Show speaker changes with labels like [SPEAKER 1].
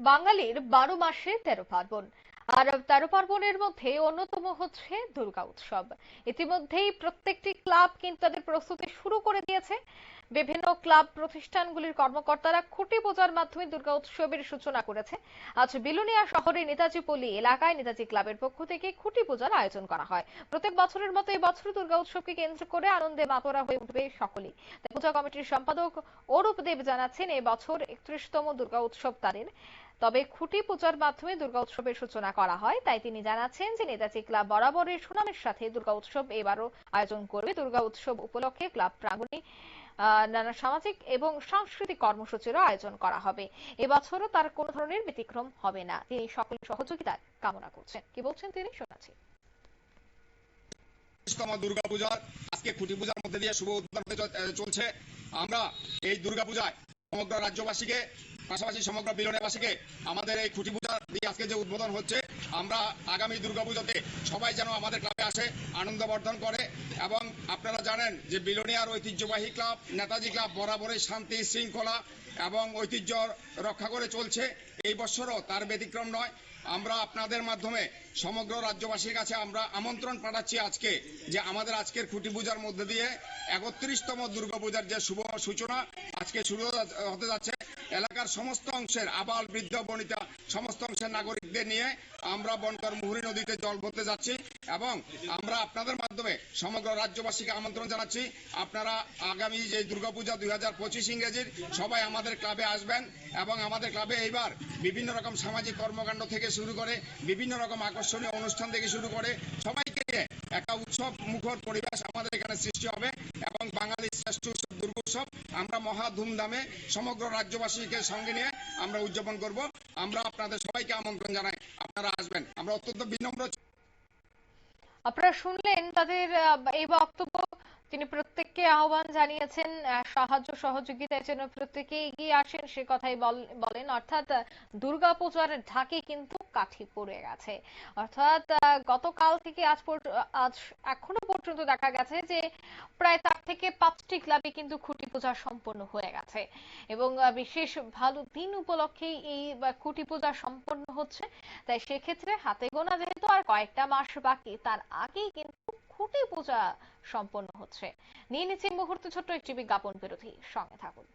[SPEAKER 1] বাঙালির বারো মাসে তেরো পার্বণ। আর তেরো পার্বণের মধ্যে অন্যতম হচ্ছে দুর্গা উৎসব। ইতিমধ্যেই প্রত্যেকটি ক্লাব কিন্তু তাদের প্রস্তুতি শুরু করে দিয়েছে। বিভিন্ন ক্লাব প্রতিষ্ঠানগুলির কর্মকর্তারা খুঁটি পূজার মাধ্যমে দুর্গা উৎসবের সূচনা করেছে। আজ বিলুনিয়া শহরের নেতাজি পল্লী এলাকায় নেতাজি ক্লাবের পক্ষ থেকে খুঁটি পূজার আয়োজন করা হয়। প্রত্যেক বছরের মতো এই বছর দুর্গা উৎসবকে কেন্দ্র করে আনন্দে মাতোরা হয়ে উঠবে সকলেই। পূজা কমিটির সম্পাদক অরূপ দেব জানাচ্ছেন এবছর একত্রিশতম দুর্গা উৎসব তাদের তবে খুঁটি পূজার মাধ্যমে দুর্গা উৎসবের সূচনা করা হয়। তাই তিনি জানাচ্ছেন যে নেতাজি ক্লাব বরাবরের সুনামের সাথে দুর্গা উৎসব এবারও আয়োজন করবে। দুর্গা উৎসব উপলক্ষে ক্লাব প্রাঙ্গণে নানা সামাজিক এবং সাংস্কৃতিক কর্মসূচিরও আয়োজন করা হবে। এবছরও তার কোনো ধরনের ব্যতিক্রম হবে না। তিনি সকল সহযোগিতার কামনা করছেন। কি বলছেন তিনি? শোনাচ্ছি।
[SPEAKER 2] আজকে খুঁটি পূজার মধ্যে দিয়ে শুভ আহ, চলছে। আমরা এই দুর্গা পূজায় সমগ্র রাজ্যবাসীকে পাশাপাশি সমগ্র বিলনেবাসীকে আমাদের এই খুঁটি পূজা দিয়ে আজকে যে উদ্বোধন হচ্ছে আমরা আগামী দুর্গা পুজোতে সবাই যেন আমাদের ক্লাবে আসে আনন্দ বর্ধন করে এবং আপনারা জানেন যে বিলোনিয়ার ঐতিহ্যবাহী ক্লাব, নেতাজি ক্লাব বরাবরই শান্তি শৃঙ্খলা এবং ঐতিহ্য রক্ষা করে চলছে। এই বছরও তার ব্যতিক্রম নয়। আমরা আপনাদের মাধ্যমে সমগ্র রাজ্যবাসীর কাছে আমরা আমন্ত্রণ পাঠাচ্ছি আজকে যে আমাদের আজকের খুঁটি পূজার মধ্যে দিয়ে একত্রিশতম দুর্গাপূজার যে শুভ সূচনা আজকে শুরু হতে যাচ্ছে। এলাকার সমস্ত অংশের আবাল, বৃদ্ধ, বনিতা, সমস্ত অংশের নাগরিকদের নিয়ে আমরা বনকর মুহুরী নদীতে জল ভরতে যাচ্ছি। এবং আমরা আপনাদের মাধ্যমে সমগ্র রাজ্যবাসীকে আমন্ত্রণ জানাচ্ছি। আপনারা আগামী যে দুর্গাপূজা দুই হাজার পঁচিশ ইংরেজির, সবাই আমাদের ক্লাবে আসবেন এবং আমাদের ক্লাবে এইবার বিভিন্ন রকম সামাজিক কর্মকাণ্ড থেকে শুরু করে, বিভিন্ন রকম আকর্ষণীয় অনুষ্ঠান থেকে শুরু করে, সবাইকে নিয়ে একটা উৎসব মুখর পরিবেশ আমাদের এখানে সৃষ্টি হবে এবং বাঙালির শ্রেষ্ঠ উৎসব দুর্গোৎসব আমরা মহা ধুমধামে সমগ্র রাজ্যবাসীকে সঙ্গে নিয়ে আমরা উদযাপন করব। আমরা আপনাদের সবাইকে আমন্ত্রণ জানাই। আপনারা আসবেন। আমরা অত্যন্ত বিনম্র
[SPEAKER 1] আপনারা শুনলেন তাদের এই বক্তব্য। তিনি প্রত্যেককে আহ্বান জানিয়েছেন সাহায্য সহযোগিতার জন্য প্রত্যেকে এগিয়ে আসেন, সে কথাই বল- বলেন। অর্থাৎ, দুর্গাপূজার ঢাকে কিন্তু কাঠি পড়ে গেছে। অর্থাৎ গতকাল থেকে আজ আজ এখনও পর্যন্ত দেখা গেছে যে প্রায় তার থেকে পাঁচটি ক্লাবে কিন্তু খুঁটি পূজা সম্পন্ন হয়ে গেছে। এবং বিশেষ ভালো দিন উপলক্ষেই এই খুঁটি পূজা সম্পন্ন হচ্ছে। তাই সেক্ষেত্রে হাতে গোনা যেহেতু আর কয়েকটা মাস বাকি, তার আগেই কিন্তু খুঁটি পূজা সম্পন্ন হচ্ছে। নিয়ে নিচ্ছি মুহূর্তে ছোট্ট একটি বিজ্ঞাপন বিরোধী সঙ্গে থাকুন।